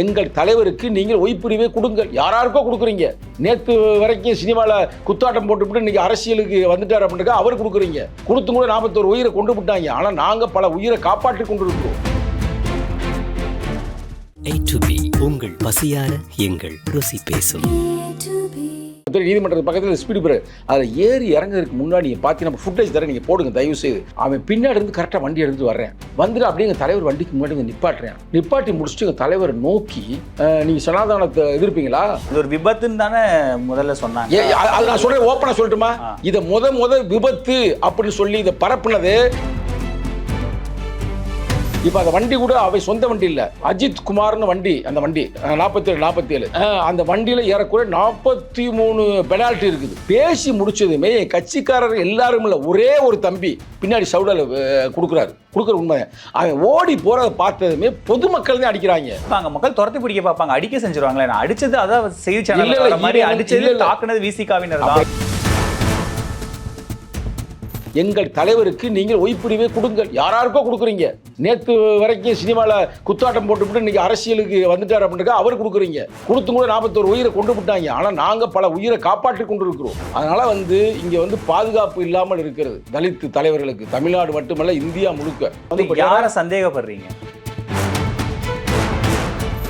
எங்கள் தலைவருக்கு நீங்கள் ஒய்ப்புரிவே கொடுங்கள் யாராருக்கோ கொடுக்குறீங்க. நேற்று வரைக்கும் சினிமாவில் குத்தாட்டம் போட்டுவிட்டு இன்னைக்கு அரசியலுக்கு வந்துட்டார் அப்படின்ட்டு அவர் கொடுக்குறீங்க. கொடுத்தும் கூட நாற்பத்தோரு உயிரை கொண்டு விட்டாங்க. ஆனால் நாங்கள் பல உயிரை காப்பாற்றி கொண்டு இருக்கிறோம் A to B. உங்கள் பசியார எங்கள் ருசி பேசும். மதுரை நீதிமன்றத்து பக்கத்தில் ஸ்பீடு பிரேக் அதில் ஏறி இறங்குறதுக்கு முன்னாடி நீங்கள் பார்த்து நம்ம ஃபுட்டேஜ் தர நீங்கள் போடுங்க தயவு செய்து அவன் பின்னாடி இருந்து கரெக்டாக வண்டி எடுத்துட்டு வர்றேன். வந்துட்டு அப்படியே எங்கள் தலைவர் வண்டிக்கு முன்னாடி வந்து நிப்பாட்டுறேன். நிப்பாட்டி முடிச்சுட்டு எங்கள் தலைவரை நோக்கி அஹ், நீங்க சனாதனத்தை எதிர்ப்பீங்களா? இது ஒரு விபத்துன்னு தானே முதல்ல சொன்னாங்க. அது நான் சொல்றேன் ஓப்பனா சொல்லட்டுமா. இதை முத முத விபத்து அப்படின்னு சொல்லி இதை பரப்புனது இப்ப அந்த வண்டி கூட அவை சொந்த வண்டி இல்ல. அஜித் குமார்னு வண்டி அந்த வண்டி நாற்பத்தி ஏழு நாற்பத்தி ஏழு அந்த வண்டியில ஏறக்குறைய நாற்பத்தி மூணு பெனால்ட்டி இருக்குது. பேசி முடிச்சதுமே என் கட்சிக்காரர் எல்லாரும் இல்ல ஒரே ஒரு தம்பி பின்னாடி சவுடால கொடுக்குறாரு. கொடுக்குற உண்மை. அவன் ஓடி போறதை பார்த்ததுமே பொதுமக்கள் தான் அடிக்கிறாங்க. அங்க மக்கள் துரத்தி பிடிக்க பார்ப்பாங்க. அடிக்க செஞ்சிருவாங்களே. நான் அடிச்சது அதான் செய்தி சேனல் மாதிரி அடிச்சது. தாக்குனது விசிகாவினர் தான். எங்கள் தலைவருக்கு நீங்கள் ஒய்ப்புரிமை கொடுங்கள். யாராருக்கோ கொடுக்குறீங்க. நேற்று வரைக்கும் சினிமாவில் குத்தாட்டம் போட்டுவிட்டு இன்னைக்கு அரசியலுக்கு வந்துட்டார் அப்படின்ட்டு அவர் கொடுக்குறீங்க. கொடுத்து கூட நாற்பத்தோரு உயிரை கொண்டு விட்டாங்க. ஆனால் நாங்கள் பல உயிரை காப்பாற்றி கொண்டு இருக்கிறோம் அதனால் வந்து இங்கே வந்து பாதுகாப்பு இல்லாமல் இருக்கிறது. தலித்து தலைவர்களுக்கு. தமிழ்நாடு மட்டுமல்ல இந்தியா முழுக்க. யாரை சந்தேகப்படுறீங்க?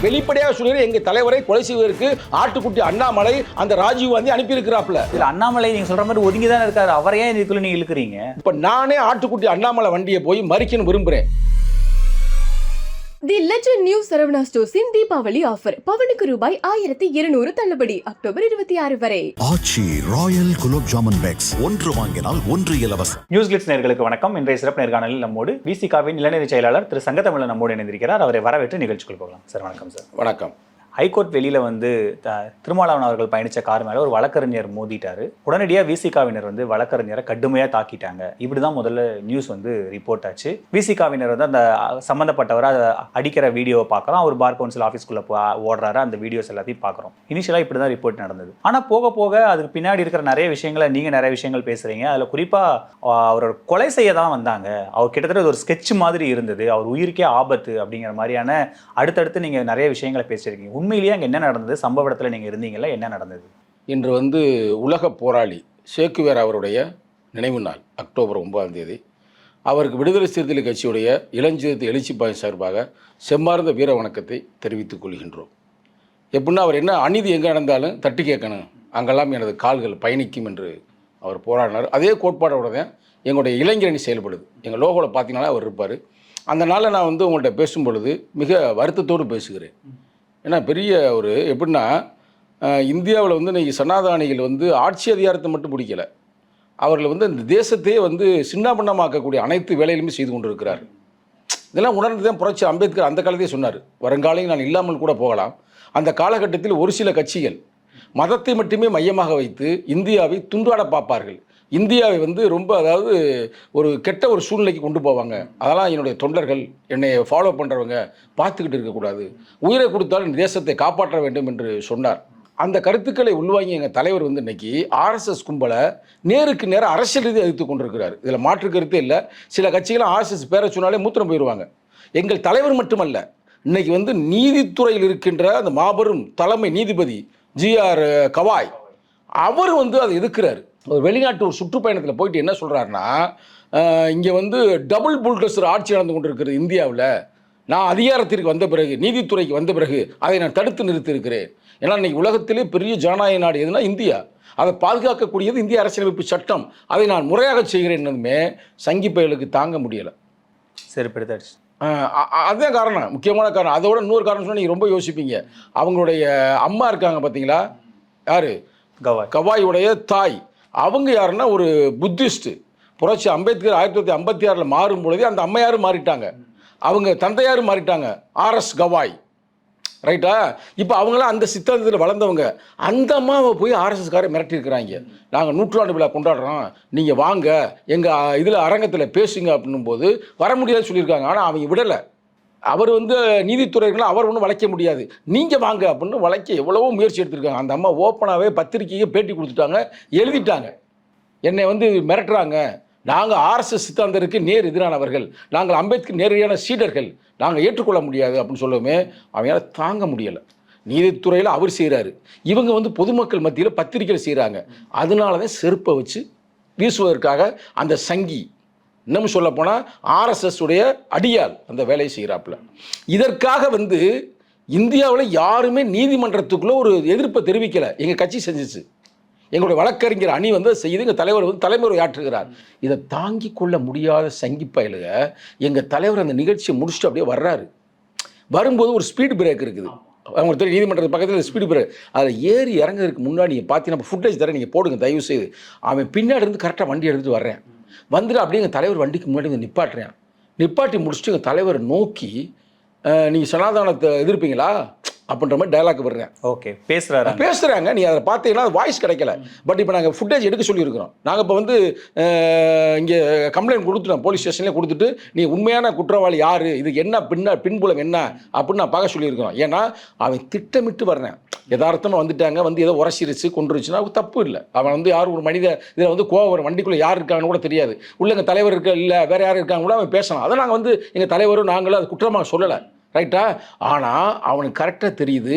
வெளிப்படையாக சொல்லுறேன் எங்கள் தலைவரை கொலை செய்வதற்கு ஆட்டுக்குட்டி அண்ணாமலை அந்த ராஜீவ் காந்தி அனுப்பியிருக்கிறாப்புல. இதுல அண்ணாமலை நீங்க சொல்ற மாதிரி ஒதுங்கி தானே இருக்காரு. அவரை ஏன் இதுக்குள்ள நீங்க இழுக்கிறீங்க? இப்போ நானே ஆட்டுக்குட்டி அண்ணாமலை வண்டியை போய் மறிக்கணும் விரும்புகிறேன் தி லெஜண்ட் நியூ சரவணா ஸ்டோர்ஸின் தீபாவளி ஆஃபர் பவனுக்கு ரூபாய் ஆயிரத்தி இருநூறு தள்ளுபடி அக்டோபர் இருபத்தி ஆறு வரை. ஆச்சி ராயல் குலோப் ஜாமுன் பேக்ஸ் ஒன்று வாங்கினால் ஒன்று இலவசம். நியூஸ் கிளிட்ஸ் நேர்களுக்கு வணக்கம். இன்றைய சிறப்பு நேர்காணலில் நம்மோடு விசிகாவின் இளநிலை செயலாளர் திரு சங்கத்தமிழன் நம்மோடு இணைந்திருக்கிறார். அவரை வரவேற்று நிகழ்ச்சிக்குள் போகலாம். சார் வணக்கம் சார். வணக்கம். ஹைகோர்ட் வெளியில் வந்து த- திருமாவளவன் அவர்கள் பயணிச்ச கார் மேலே ஒரு வழக்கறிஞர் மோதிட்டாரு. உடனடியாக விசிகாவினர் வந்து வழக்கறிஞரை கடுமையாக தாக்கிட்டாங்க. இப்படி தான் முதல்ல நியூஸ் வந்து ரிப்போர்ட் ஆச்சு. விசிகாவினர் வந்து அந்த சம்மந்தப்பட்டவரை அதை அடிக்கிற வீடியோவை பார்க்குறோம். அவர் பார் கவுன்சில் ஆஃபீஸ்க்குள்ளே ஓடுறாரு. அந்த வீடியோஸ் எல்லாத்தையும் பார்க்குறோம். இனிஷியலாக இப்படி தான் ரிப்போர்ட் நடந்தது. ஆனால் போக போக அதுக்கு பின்னாடி இருக்கிற நிறைய விஷயங்களை நீங்கள் நிறைய விஷயங்கள் பேசுகிறீங்க அதில் குறிப்பாக அவரோட கொலை செய்ய தான் வந்தாங்க. அவர் கிட்டத்தட்ட ஒரு ஸ்கெட்ச் மாதிரி இருந்தது. அவர் உயிருக்கே ஆபத்து அப்படிங்கிற மாதிரியான அடுத்தடுத்து நீங்கள் நிறைய விஷயங்களை பேசியிருக்கீங்க. உண்மையிலேயே அங்கே என்ன நடந்தது? சம்பவ இடத்துல நீங்கள் இருந்தீங்களா என்ன நடந்தது? இன்று வந்து உலக போராளி சேக்குவேர் அவருடைய நினைவு நாள் அக்டோபர் ஒன்பதாம் தேதி. அவருக்கு விடுதலை சிறுத்தைகள் கட்சியுடைய இளஞ்சிறுத்தை எழுச்சிப்பாய் சார்பாக செம்மார்ந்த வீர வணக்கத்தை தெரிவித்துக் கொள்கின்றோம். எப்படின்னா அவர் என்ன அநீதி எங்கே நடந்தாலும் தட்டி கேட்கணும். அங்கெல்லாம் எனது கால்கள் பயணிக்கும் என்று அவர் போராடினார். அதே கோட்பாடோட தான் எங்களுடைய இளைஞரணி செயல்படுது. எங்கள் லோகோவில் பார்த்தீங்கன்னா அவர் இருப்பார். அந்த நாளில் நான் வந்து உங்கள்கிட்ட பேசும் பொழுது மிக வருத்தத்தோடு பேசுகிறேன். ஏன்னா பெரிய ஒரு எப்படின்னா இந்தியாவில் வந்து இன்றைக்கி சனாதானிகள் வந்து ஆட்சி அதிகாரத்தை மட்டும் பிடிக்கலை. அவர்கள் வந்து இந்த தேசத்தையே வந்து சின்னாபின்னமாக்கக்கூடிய அனைத்து வேலைகளுமே செய்து கொண்டிருக்கிறார். இதெல்லாம் உணர்ந்து தான் புரட்சி அம்பேத்கர் அந்த காலத்தையே சொன்னார். வருங்காலையும் நான் இல்லாமல் கூட போகலாம். அந்த காலகட்டத்தில் ஒரு சில கட்சிகள் மதத்தை மட்டுமே மையமாக வைத்து இந்தியாவை துண்டாட பார்ப்பார்கள். இந்தியாவை வந்து ரொம்ப அதாவது ஒரு கெட்ட ஒரு சூழ்நிலைக்கு கொண்டு போவாங்க. அதெல்லாம் என்னுடைய தொண்டர்கள் என்னை ஃபாலோ பண்ணுறவங்க பார்த்துக்கிட்டு இருக்கக்கூடாது. உயிரை கொடுத்தாலும் இந்த தேசத்தை காப்பாற்ற வேண்டும் என்று சொன்னார். அந்த கருத்துக்களை உள்வாங்கி எங்கள் தலைவர் வந்து இன்னைக்கு ஆர்எஸ்எஸ் கும்பலை நேருக்கு நேரம் அரசியல் ரீதியாக எதிர்த்து கொண்டிருக்கிறார். இதில் மாற்று கருத்தே இல்லை. சில கட்சிகளும் ஆர்எஸ்எஸ் பேரை சொன்னாலே மூத்திரம் போயிடுவாங்க எங்கள் தலைவர் மட்டுமல்ல இன்னைக்கு வந்து நீதித்துறையில் இருக்கின்ற அந்த மாபெரும் தலைமை நீதிபதி ஜிஆர் கவாய் அவர் வந்து அதை எதிர்க்கிறார். ஒரு வெளிநாட்டு ஒரு சுற்றுப்பயணத்தில் போயிட்டு என்ன சொல்கிறாருன்னா இங்கே வந்து டபுள் புல்டோசர் ஆட்சி நடந்து கொண்டிருக்கிறது இந்தியாவில். நான் அதிகாரத்திற்கு வந்த பிறகு நீதித்துறைக்கு வந்த பிறகு அதை நான் தடுத்து நிறுத்தியிருக்கிறேன். ஏன்னா இன்னைக்கு உலகத்திலே பெரிய ஜனநாயக நாடு எதுனா இந்தியா. அதை பாதுகாக்கக்கூடியது இந்திய அரசியலமைப்பு சட்டம். அதை நான் முறையாக செய்கிறேன் என்னதுமே சங்கி பயலுக்கு தாங்க முடியலை. அ- அ- அதுதான் காரணம். முக்கியமான காரணம். அதோட இன்னொரு காரணம் சொன்னா நீங்கள் ரொம்ப யோசிப்பீங்க. அவங்களுடைய அம்மா இருக்காங்க பார்த்தீங்களா யாரு? கவாய். கவாயுடைய தாய். அவங்க யாருன்னா ஒரு புத்திஸ்ட்டு. புரட்சி அம்பேத்கர் ஆயிரத்தி தொள்ளாயிரத்தி ஐம்பத்தி ஆறில் மாறும் பொழுதே அந்த அம்மையாரும் மாறிட்டாங்க. அவங்க தந்தையாரும் மாறிட்டாங்க. ஆர்எஸ் கவாய். ரைட்டா? இப்போ அவங்களாம் அந்த சித்தாந்தத்தில் வளர்ந்தவங்க. அந்த அம்மாவை போய் ஆர்எஸ்எஸ்காரை மிரட்டியிருக்கிறாங்க. நாங்கள் நூற்றாண்டு விழா கொண்டாடுறோம். நீங்கள் வாங்க. எங்கள் இதில் அரங்கத்தில் பேசுங்க அப்படின்னும் போது வர முடியாதுன்னு சொல்லியிருக்காங்க. ஆனால் அவங்க விடலை. அவர் வந்து நீதித்துறைகளை அவர் ஒன்றும் வளைக்க முடியாது. நீங்கள் வாங்க அப்படின்னு வளைக்க எவ்வளவோ முயற்சி எடுத்திருக்காங்க. அந்த அம்மா ஓப்பனாகவே பத்திரிகையை பேட்டி கொடுத்துட்டாங்க எழுதிட்டாங்க. என்னை வந்து மிரட்டுறாங்க. நாங்கள் ஆர்எஸ்எஸ் சித்தாந்தருக்கு நேர் எதிரானவர்கள் நாங்கள் அம்பேத்கர் நேரடியான சீடர்கள். நாங்கள் ஏற்றுக்கொள்ள முடியாது அப்படின்னு சொல்லவுமே அவங்களால தாங்க முடியலை. நீதித்துறையில் அவர் செய்கிறாரு இவங்க வந்து பொதுமக்கள் மத்தியில் பத்திரிக்கையில் செய்கிறாங்க அதனால தான் செருப்பை வச்சு வீசுவதற்காக அந்த சங்கி இன்னும் சொல்ல போனால் ஆர்எஸ்எஸ் உடைய அடியால் அந்த வேலையை செய்கிறாப்புல இதற்காக வந்து இந்தியாவில் யாருமே நீதிமன்றத்துக்குள்ளே ஒரு எதிர்ப்பை தெரிவிக்கலை. எங்கள் கட்சி செஞ்சிச்சு. எங்களுடைய வழக்கறிஞர் அணி வந்து செய்து எங்கள் தலைவர் வந்து தலைமுறை ஆற்றுகிறார். இதை தாங்கி கொள்ள முடியாத சங்கி பயலுக எங்கள் தலைவர் அந்த நிகழ்ச்சியை முடிச்சுட்டு அப்படியே வர்றாரு. வரும்போது ஒரு ஸ்பீடு பிரேக் இருக்குது. அவங்க தெரியும் நீதிமன்றத்து பக்கத்தில் ஸ்பீடு பிரேக் அதில் ஏறி இறங்குறதுக்கு முன்னாடி நீங்கள் பார்த்தீங்கன்னா ஃபுட்டேஜ் தர நீங்கள் போடுங்க தயவு செய்து அவன் பின்னாடி இருந்து கரெக்டாக வண்டி எடுத்துட்டு வர்றேன். வந்துட்டு அப்படியே எங்கள் தலைவர் வண்டிக்கு முன்னாடி வந்து நிப்பாட்டுறேன். நிப்பாட்டி முடிச்சுட்டு எங்கள் தலைவரை நோக்கி நீங்கள் சனாதானத்தை எதிர்ப்பீங்களா? அப்படின்ற மாதிரி டயலாக் விடுறேன் ஓகே அங்க. பேசுகிறாங்க நீ அதை பார்த்தீங்கன்னா வாய்ஸ் கிடைக்கல. பட் இப்போ நாங்கள் ஃபுட்டேஜ் எடுக்க சொல்லியிருக்கிறோம். நாங்கள் இப்போ வந்து இங்கே கம்ப்ளைண்ட் கொடுத்துட்டோம். போலீஸ் ஸ்டேஷன்லேயே கொடுத்துட்டு நீ உண்மையான குற்றவாளி யார்? இதுக்கு என்ன பின்ன பின்புலம் என்ன? அப்படின்னு நான் பார்க்க சொல்லியிருக்கிறோம். ஏன்னா அவன் திட்டமிட்டு வர்றேன். யதார்த்தமாக வந்துட்டாங்க. வந்து ஏதோ உரசிருச்சு கொண்டுருச்சுன்னா தப்பு இல்லை. அவன் வந்து யார் ஒரு மனித இதில் வந்து கோவம் வரும் வண்டிக்குள்ளே யார் இருக்காங்கன்னு கூட தெரியாது. உள்ள எங்கள் தலைவர் இருக்க இல்லை வேறு யார் இருக்காங்க கூட அவன் பேசலாம். அதை நாங்கள் வந்து எங்கள் தலைவரும் நாங்களும் அது குற்றமாக சொல்லலை. ரைட்டா ஆனால் அவனுக்கு கரெக்டாக தெரியுது.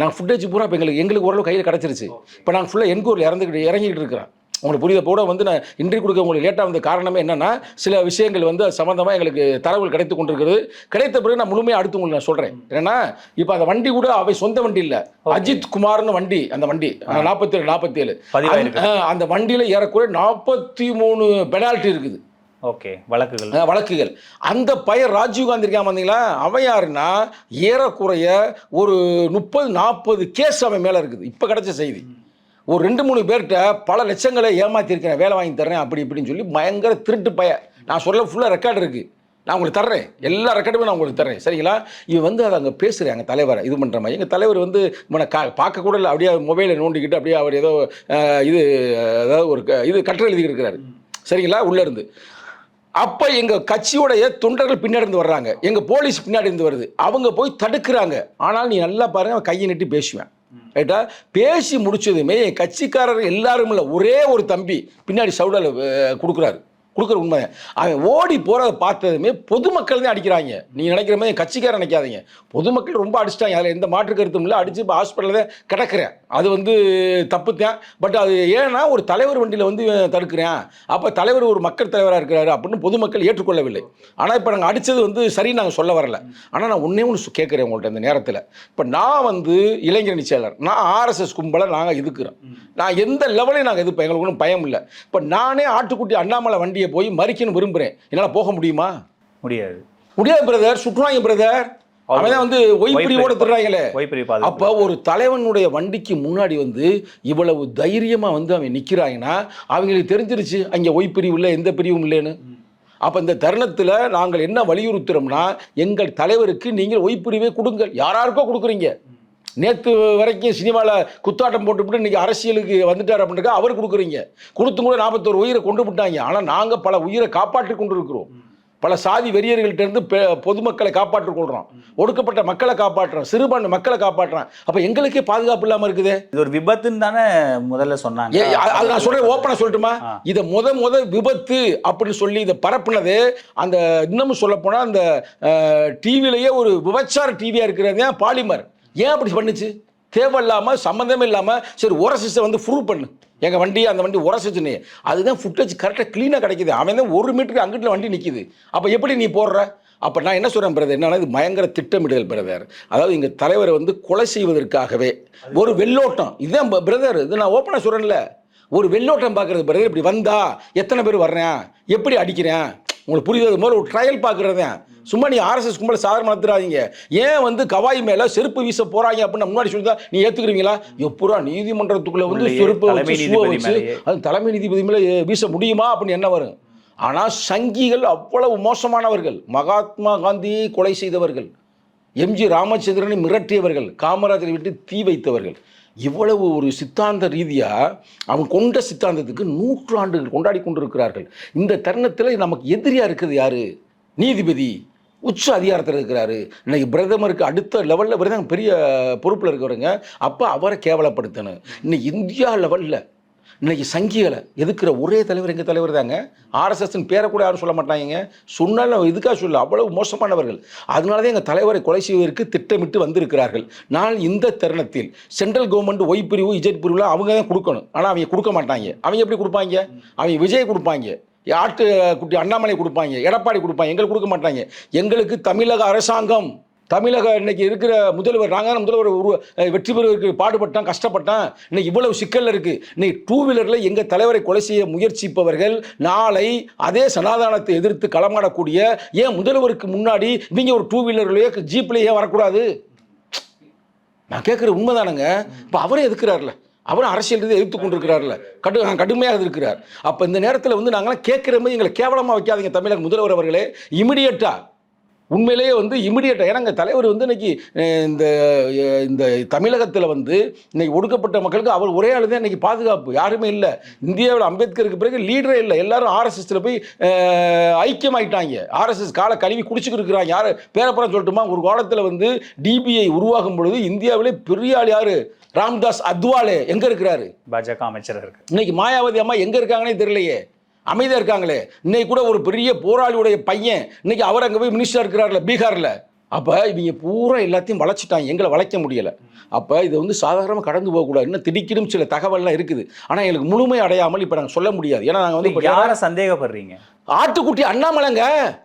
நான் ஃபுட்டேஜ் பூரா இப்போ எங்களுக்கு எங்களுக்கு ஓரளவு கையில் கிடச்சிருச்சு. இப்போ நாங்கள் ஃபுல்லாக எங்கூரில் இறந்துக்கிட்டு இறங்கிக்கிட்டு இருக்கிறேன் உங்களுக்கு புரியுத கூட வந்து நான் இன்றைய கொடுக்க உங்களுக்கு லேட்டாக வந்த காரணமே என்னென்னா சில விஷயங்கள் வந்து அது சம்மந்தமாக எங்களுக்கு தரவுகள் கிடைத்து கொண்டிருக்கிறது. கிடைத்த பிறகு நான் முழுமையாக அடுத்து உங்களுக்கு நான் சொல்கிறேன் ஏன்னா இப்போ அந்த வண்டி கூட அவை சொந்த வண்டி இல்லை. அஜித் குமார்னு வண்டி அந்த வண்டி நாற்பத்தேழு நாற்பத்தேழு பதிவாயிருக்கு. அந்த வண்டியில் ஏறக்குறைய நாற்பத்தி மூணு பெனால்ட்டி இருக்குது. ஓகே வழக்குகள். வழக்குகள். அந்த பையன் ராஜீவ்காந்தி இருக்கான் பார்த்தீங்களா அவன் யாருன்னா ஏறக்குறைய ஒரு முப்பது நாற்பது கேஸ் அவன் மேலே இருக்குது. இப்போ கிடைச்ச செய்தி. ஒரு ரெண்டு மூணு பேர்கிட்ட பல லட்சங்களை ஏமாத்திருக்கிறேன் வேலை வாங்கி தர்றேன் அப்படி இப்படின்னு சொல்லி பயங்கர திருட்டு பய. நான் சொல்ல ஃபுல்லாக ரெக்கார்டு இருக்குது நான் உங்களுக்கு தர்றேன். எல்லா ரெக்கார்டுமே நான் உங்களுக்கு தர்றேன். சரிங்களா? இவன் வந்து அதை அங்கே பேசுகிறேன் எங்கள் தலைவரை. இது பண்ணுற மாதிரி. எங்கள் தலைவர் வந்து இவனை கா பார்க்க கூட இல்லை. அப்படியே மொபைலை நோண்டிக்கிட்டு அப்படியே அவர் ஏதோ இது அதாவது ஒரு க- இது கட்டுரை எழுதிக்கிட்டு இருக்கிறாரு சரிங்களா உள்ளேருந்து அப்போ எங்கள் கட்சியோடைய தொண்டர்கள் பின்னாடி இருந்து வர்றாங்க. எங்கள் போலீஸ் பின்னாடி இருந்து வருது. அவங்க போய் தடுக்கிறாங்க. ஆனால் நீ நல்லா பாருங்கள் அவன் கையை நீட்டி பேசுவேன். ரைட்டா பேசி முடிச்சதுமே என் கட்சிக்காரர் எல்லாரும் இல்லை ஒரே ஒரு தம்பி பின்னாடி சவுடால் கொடுக்குறாரு. கொடுக்குற உண்மை. அவன் ஓடி போகிறத பார்த்ததுமே பொதுமக்கள் தான் அடிக்கிறாங்க. நீங்கள் நினைக்கிற மாதிரி என் கட்சிக்காரன் நினைக்காதீங்க. பொதுமக்கள் ரொம்ப அடிச்சிட்டாங்க. அதில் எந்த மாற்று கருத்தும் இல்லை. அடித்து இப்போ ஹாஸ்பிட்டலில் தான் கிடக்கிறேன். அது வந்து தப்பு தான் பட் அது ஏன்னா ஒரு தலைவர் வண்டியில் வந்து தடுக்கிறேன். அப்போ தலைவர் ஒரு மக்கள் தலைவராக இருக்கிறாரு அப்படின்னு பொதுமக்கள் ஏற்றுக்கொள்ளவில்லை. ஆனால் இப்போ நாங்கள் அடித்தது வந்து சரி நாங்கள் சொல்ல வரல. ஆனால் நான் ஒன்றே ஒன்று கேட்குறேன் உங்கள்கிட்ட இந்த நேரத்தில். இப்போ நான் வந்து இளைஞரணி செயலர் நான் ஆர்எஸ்எஸ் கும்பலை நாங்கள் எதுக்குறோம் நான் எந்த லெவலையும் நாங்கள் எதுப்போம் எங்களுக்கு ஒன்றும் பயம் இல்லை. இப்போ நானே ஆட்டுக்குட்டி அண்ணாமலை வண்டி வண்டியை போய் மறிக்கணும்னு விரும்புகிறேன் என்னால் போக முடியுமா? முடியாது. முடியாது பிரதர் சுற்றுவாங்க பிரதர் அவன் வந்து ஒய்பிரியோட திருறாங்களே அப்போ ஒரு தலைவனுடைய வண்டிக்கு முன்னாடி வந்து இவ்வளவு தைரியமாக வந்து அவன் நிற்கிறாங்கன்னா அவங்களுக்கு தெரிஞ்சிருச்சு அங்கே ஒய் பிரிவு இல்லை எந்த பிரிவும் இல்லைன்னு. அப்போ இந்த தருணத்தில் நாங்கள் என்ன வலியுறுத்துறோம்னா எங்கள் தலைவருக்கு நீங்கள் ஒய் பிரிவே கொடுங்கள். யாராருக்கோ கொடுக்குறீங்க. நேற்று வரைக்கும் சினிமாவில் குத்தாட்டம் போட்டுவிட்டு இன்றைக்கி அரசியலுக்கு வந்துட்டார் அப்படின்றக்க அவர் கொடுக்குறீங்க. கொடுத்தும் கூட நாற்பத்தோரு உயிரை கொண்டு விட்டாங்க. ஆனால் நாங்கள் பல உயிரை காப்பாற்றி கொண்டு இருக்கிறோம் பல சாதி வெறியர்கள்ட்ட இருந்து பெ- பொதுமக்களை காப்பாற்றிக் கொள்கிறோம் ஒடுக்கப்பட்ட மக்களை காப்பாற்றுறோம். சிறுபான்மை மக்களை காப்பாற்றுறோம். அப்போ எங்களுக்கே பாதுகாப்பு இல்லாமல் இருக்குதே. இது ஒரு விபத்துன்னு தானே முதல்ல சொன்னாங்க. அது நான் சொல்றேன் ஓப்பனாக சொல்லட்டுமா. இதை முத முத விபத்து அப்படின்னு சொல்லி இதை பரப்புனது அந்த இன்னமும் சொல்ல போனால் அந்த டிவிலேயே ஒரு விபச்சார டிவியாக இருக்கிறது பாலிமர். ஏன் அப்படி பண்ணுச்சு? தேவையில்லாமல் சம்மந்தமே இல்லாமல் சரி உரசிச்சை வந்து ப்ரூவ் பண்ணு. எங்கள் வண்டி அந்த வண்டி உரசிச்சுன்னு அதுதான் ஃபுட்டேஜ் கரெக்டாக க்ளீனாக கிடைக்குது. அவன் தான் ஒரு மீட்டருக்கு அங்கிட்ட வண்டி நிற்கிது அப்போ எப்படி நீ போடுற? அப்போ நான் என்ன சொல்கிறேன் பிரதர் என்னன்னா இது பயங்கர திட்டமிடல் பிரதர் அதாவது எங்கள் தலைவரை வந்து கொலை செய்வதற்காகவே. ஒரு வெள்ளோட்டம். இதுதான் பிரதர் இது நான் ஓப்பனாக சொல்கிறேன்ல ஒரு வெள்ளோட்டம் பார்க்குறது பிரதர் இப்படி வந்தா எத்தனை பேர் வர்றேன்? எப்படி அடிக்கிறேன்? உங்களுக்கு புரியுது? முதல்ல ஒரு ட்ரையல் பார்க்குறதேன் சும்மா நீ ஆர்எஸ்எஸ் கும்பல சாதாரண நடத்துறாதீங்க ஏன் வந்து கவாய் மேல செருப்பு வீச போறாங்க அப்படின்னு முன்னாடி சொல்லிதான் நீ ஏத்துக்கிறீங்களா? எப்பூரா நீதிமன்றத்துக்குள்ள வந்து செருப்பு வச்சு. அது தலைமை நீதிபதி மேல வீச முடியுமா அப்படின்னு என்ன வரும். ஆனா சங்கிகள் அவ்வளவு மோசமானவர்கள். மகாத்மா காந்தியை கொலை செய்தவர்கள். எம்ஜி ராமச்சந்திரனை மிரட்டியவர்கள். காமராஜரை விட்டு தீ வைத்தவர்கள். இவ்வளவு ஒரு சித்தாந்த ரீதியாக அவன் கொண்ட சித்தாந்தத்துக்கு நூற்றாண்டுகள் கொண்டாடி கொண்டிருக்கிறார்கள். இந்த தருணத்தில் நமக்கு எதிரியாக இருக்குது யாரு? நீதிபதி. உச்ச அதிகாரத்தில் இருக்கிறாரு. இன்னைக்கு பிரதமருக்கு அடுத்த லெவலில் பிரதமர் பெரிய பொறுப்பில் இருக்கிறவங்க அப்போ அவரை கேவலப்படுத்தணும். இன்னைக்கு இந்தியா லெவலில் இன்னைக்கு சங்கிகளை எதுக்குற ஒரே தலைவர் எங்கள் தலைவர் தாங்க? ஆர்எஸ்எஸ்ன்னு பேரை கூட யாரும் சொல்ல மாட்டாங்க சொன்னாலும் இதுக்காக சொல்ல அவ்வளவு மோசமானவர்கள். அதனால தான் எங்கள் தலைவரை கொலை செய்வதற்கு திட்டமிட்டு வந்திருக்கிறார்கள். நான் இந்த தருணத்தில் சென்ட்ரல் கவர்மெண்ட் ஒய் பிரிவு இஜெட் பிரிவுலாம் அவங்க தான் கொடுக்கணும். ஆனால் அவங்க கொடுக்க மாட்டாங்க. அவங்க எப்படி கொடுப்பாங்க? அவங்க விஜய் கொடுப்பாங்க. ஆட்டு குட்டி அண்ணாமலை கொடுப்பாங்க எடப்பாடி கொடுப்பாங்க எங்களுக்கு கொடுக்க மாட்டாங்க. எங்களுக்கு தமிழக அரசாங்கம் தமிழக இன்னைக்கு இருக்கிற முதல்வர் நாங்கள் முதல்வர் ஒரு வெற்றி பெறுவதற்கு பாடுபட்டான் கஷ்டப்பட்டான் இன்னைக்கு இவ்வளவு சிக்கல் இருக்குது இன்னைக்கு டூ வீலரில் எங்கள் தலைவரை கொலை செய்ய முயற்சிப்பவர்கள் நாளை அதே சனாதானத்தை எதிர்த்து களமாடக்கூடிய ஏன் முதல்வருக்கு முன்னாடி இவங்க ஒரு டூ வீலர்லயே ஜீப்லேயே வரக்கூடாது? நான் கேட்குற உண்மைதானங்க? இப்போ அவரே எதுக்குறாருல? அவரும் அரசியல் எதிர்த்து கொண்டிருக்கிறார்ல கடு கடுமையாக இருக்கிறார் அப்போ இந்த நேரத்தில் வந்து நாங்களாம் கேட்குற மாதிரி எங்களை கேவலமாக வைக்காதீங்க தமிழக முதல்வர் அவர்களே. இமிடியட்டாக உண்மையிலேயே வந்து இமிடியேட்டாக ஏன்னா எங்கள் தலைவர் வந்து இன்னைக்கு இந்த இந்த தமிழகத்தில் வந்து இன்னைக்கு ஒடுக்கப்பட்ட மக்களுக்கு அவர் ஒரே ஆளு தான் இன்னைக்கு பாதுகாப்பு. யாருமே இல்லை. இந்தியாவில் அம்பேத்கருக்கு பிறகு லீடரே இல்லை. எல்லாரும் ஆர்எஸ்எஸ்ல போய் ஐக்கியமாயிட்டாங்க. ஆர்எஸ்எஸ் காலை கழுவி குடிச்சுக்கிட்டு இருக்கிறாங்க. யார்? பேரப்புறம் சொல்லட்டுமா? ஒரு காலத்தில் வந்து டிபிஐ உருவாகும் பொழுது இந்தியாவிலே பெரிய ஆள் யார்? ராம்தாஸ் அத்வாலே எங்கே இருக்கிறாரு? பாஜக அமைச்சர் இருக்கு இன்னைக்கு மாயாவதி அம்மா எங்க இருக்காங்கன்னே தெரியலையே. அமைதியா இருக்காங்களே. இன்னைக்கு கூட ஒரு பெரிய போராளியுடைய பையன் இன்னைக்கு அவர் அங்க போய் மினிஸ்டர் இருக்கிறார்ல பீகார்ல. அப்ப இவங்க பூரா எல்லாத்தையும் வளைச்சிட்டாங்க எங்களை வளைக்க முடியல. அப்ப இது வந்து சாதாரணமாக கடந்து போகக்கூடாது இன்னும் திடுக்கிடும் சில தகவல்லாம் இருக்குது. ஆனா எங்களுக்கு முழுமை அடையாமல் இப்ப நாங்க சொல்ல முடியாது. ஏன்னா நாங்க வந்து யாரை சந்தேகப்படுறீங்க? ஆட்டுக்குட்டி அண்ணாமலைங்க.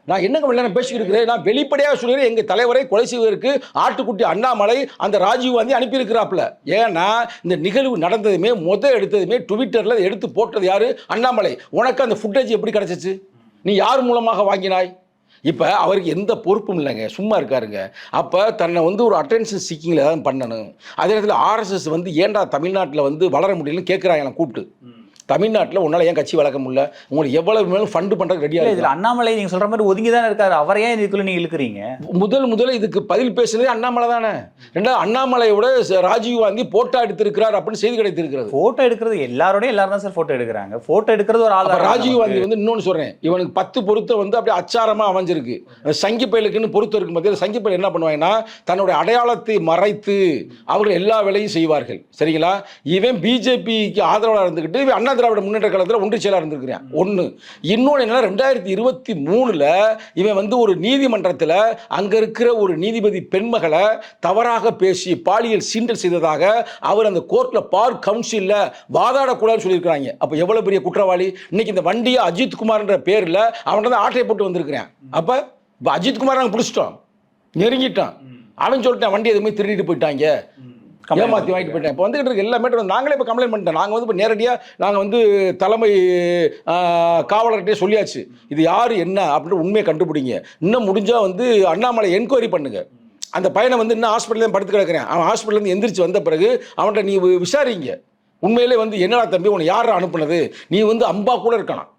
நான் என்னங்க வெள்ளன பேசிக்கிட்டு இருக்கிறேன்? நான் வெளிப்படையாக சொல்கிறேன் எங்கள் தலைவரை கொலை செய்வதற்கு ஆட்டுக்குட்டி அண்ணாமலை அந்த ராஜீவ் காந்தி அனுப்பியிருக்கிறாப்புல. ஏன்னா இந்த நிகழ்வு நடந்ததுமே முத எடுத்ததுமே ட்விட்டரில் எடுத்து போட்டது யாரு? அண்ணாமலை. உனக்கு அந்த ஃபுட்டேஜ் எப்படி கிடைச்சிச்சு? நீ யார் மூலமாக வாங்கினாய்? இப்போ அவருக்கு எந்த பொறுப்பும் இல்லைங்க. சும்மா இருக்காருங்க. அப்போ தன்னை வந்து ஒரு அட்டென்ஷன் சீக்கிங்கில் தான் பண்ணணும். அதே நேரத்தில் ஆர்எஸ்எஸ் வந்து ஏன்டா தமிழ்நாட்டில் வந்து வளர முடியலன்னு கேட்குறாங்க கூப்பிட்டு. தமிழ்நாட்டில் உன்னால் ஏன் கட்சி வளர்க்க முடியல? உங்களுக்கு எவ்வளவு மேலும் ஃபண்டு பண்ணுறது ரெடியாக இதுல அண்ணாமலை நீங்க சொல்ற மாதிரி ஒதுங்கி தானே இருக்காரு. அவரை ஏன் இதுக்குள்ள நீங்க இழுக்கிறீங்க? முதல் முதல்ல இதுக்கு பதில் பேசுனதே அண்ணாமலை தானே. ரெண்டாவது அண்ணாமலையோட ராஜீவ் காந்தி போட்டோ எடுத்திருக்கிறார் அப்படின்னு செய்தி கிடைத்திருக்கிறது போட்டோ எடுக்கிறது எல்லாரோடய எல்லாரும் தான் சார் போட்டோ எடுக்கிறாங்க. போட்டோ எடுக்கிறது ஒரு ஆள் ராஜீவ் காந்தி வந்து இன்னொன்னு சொல்றேன். இவனுக்கு பத்து பொருத்தம் வந்து அப்படியே அச்சாரமா அமைஞ்சிருக்கு. சங்கி பயலுக்குன்னு பொருத்தம் இருக்கும் மத்தியில் சங்கி பயல் என்ன பண்ணுவாங்கன்னா தன்னுடைய அடையாளத்தை மறைத்து அவர்கள் எல்லா வேலையும் செய்வார்கள். சரிங்களா? இவன் பிஜேபிக்கு ஆதரவாக இருந்துக்கிட்டு இவன் அண்ணா திராவிட முன்னேற்ற காலத்தில் ஒன்று செயலாக இருந்திருக்கிறான். ஒன்று இன்னொன்று என்னன்னா ரெண்டாயிரத்தி இருபத்தி மூணுல இவன் வந்து ஒரு நீதிமன்றத்தில் அங்க இருக்கிற ஒரு நீதிபதி பெண்மகளை தவறாக பேசி பாலியல் சீண்டல் செய்ததாக அவர் அந்த கோர்ட்ல பார் கவுன்சில்ல வாதாடக்கூடாதுன்னு சொல்லியிருக்கிறாங்க. அப்ப எவ்வளவு பெரிய குற்றவாளி? இன்னைக்கு இந்த வண்டியை அஜித் குமார்ன்ற பேர்ல அவன் வந்து ஆட்டை போட்டு வந்திருக்கிறேன். அப்ப இப்ப அஜித் குமார் நாங்கள் பிடிச்சிட்டோம். நெருங்கிட்டோம். அவன் சொல்லிட்டான் வண்டி எதுவுமே திருடிட்டு போயிட்டாங்க. ஏமாத்தி வாங்கிட்டு போயிட்டேன். இப்போ வந்துகிட்டு இருக்க எல்லா மேட்டரும் நாங்களே இப்போ கம்ப்ளைண்ட் பண்ணிட்டோம். நாங்கள் வந்து இப்போ நேரடியாக நாங்கள் வந்து தலைமை காவலர்கிட்டே சொல்லியாச்சு. இது யார் என்ன அப்படின்னு உண்மையை கண்டுபிடிங்க. இன்னும் முடிஞ்சால் வந்து அண்ணாமலை என்கொயரி பண்ணுங்க. அந்த பையனை வந்து இன்னும் ஹாஸ்பிட்டல் படுத்து கிடக்கிறேன். அவன் ஹாஸ்பிட்டல்லேருந்து எந்திரிச்சு வந்த பிறகு அவன்கிட்ட நீ விசாரிங்க. உண்மையிலே வந்து என்னடா தம்பி உன்னை யார் அனுப்புனது? நீ வந்து அம்பா கூட இருக்கலாம்.